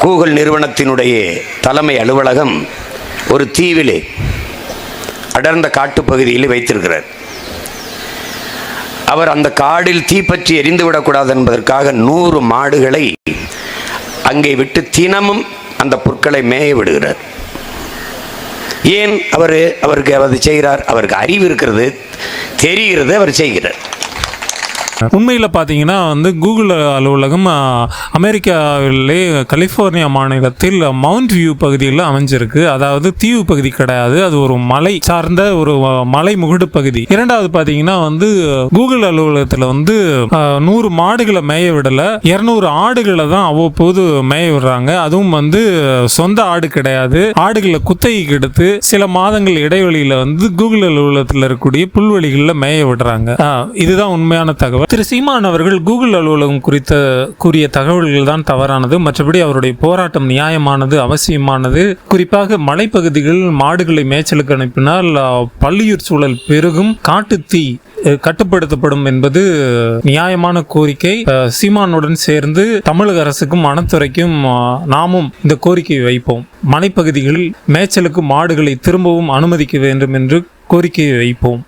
Google நிறுவனத்தினுடைய தலைமை அலுவலகம் ஒரு தீவிலே அடர்ந்த காட்டுப்பகுதியில் வைத்திருக்கிறார். அவர் அந்த காடில் தீப்பற்றி எரிந்துவிடக்கூடாது என்பதற்காக நூறு மாடுகளை அங்கே விட்டு தினமும் அந்த புற்களை மேய விடுகிறார். ஏன் அவர் அவருக்கு அதை செய்கிறார்? அவருக்கு அறிவு இருக்கிறது தெரிகிறது அவர் செய்கிறார். உண்மையில் பார்த்தீங்கன்னா வந்து கூகுள் அலுவலகம் அமெரிக்காவிலே கலிஃபோர்னியா மாநிலத்தில் மவுண்ட் வியூ பகுதியில் அமைஞ்சிருக்கு. அதாவது தீவு பகுதி கிடையாது. அது ஒரு மலை சார்ந்த ஒரு மலை முகடு பகுதி. இரண்டாவது பார்த்தீங்கன்னா வந்து கூகுள் அலுவலகத்தில் வந்து நூறு மாடுகளை மேய விடலை. இரநூறு ஆடுகளை தான் அவ்வப்போது மேய விடுறாங்க. அதுவும் வந்து சொந்த ஆடு கிடையாது. ஆடுகளை குத்தகைக்கு எடுத்து சில மாதங்கள் இடைவெளியில் வந்து கூகுள் அலுவலகத்தில் இருக்கக்கூடிய புல்வெளிகளில் மேய விடுறாங்க. இதுதான் உண்மையான தகவல். திரு சீமான் அவர்கள் கூகுள் அலுவலகம் குறித்த கூறிய தகவல்கள் தான் தவறானது. மற்றபடி அவருடைய போராட்டம் நியாயமானது அவசியமானது. குறிப்பாக மலைப்பகுதிகள் மாடுகளை மேய்ச்சலுக்கு அனுப்பினால் பள்ளியூர் சூழல் பெருகும். காட்டு தீ கட்டுப்படுத்தப்படும் என்பது நியாயமான கோரிக்கை. சீமானுடன் சேர்ந்து தமிழக அரசுக்கும் வனத்துறைக்கும் நாமும் இந்த கோரிக்கையை வைப்போம். மலைப்பகுதிகளில் மேய்ச்சலுக்கு மாடுகளை திரும்பவும் அனுமதிக்க வேண்டும் என்று கோரிக்கையை வைப்போம்.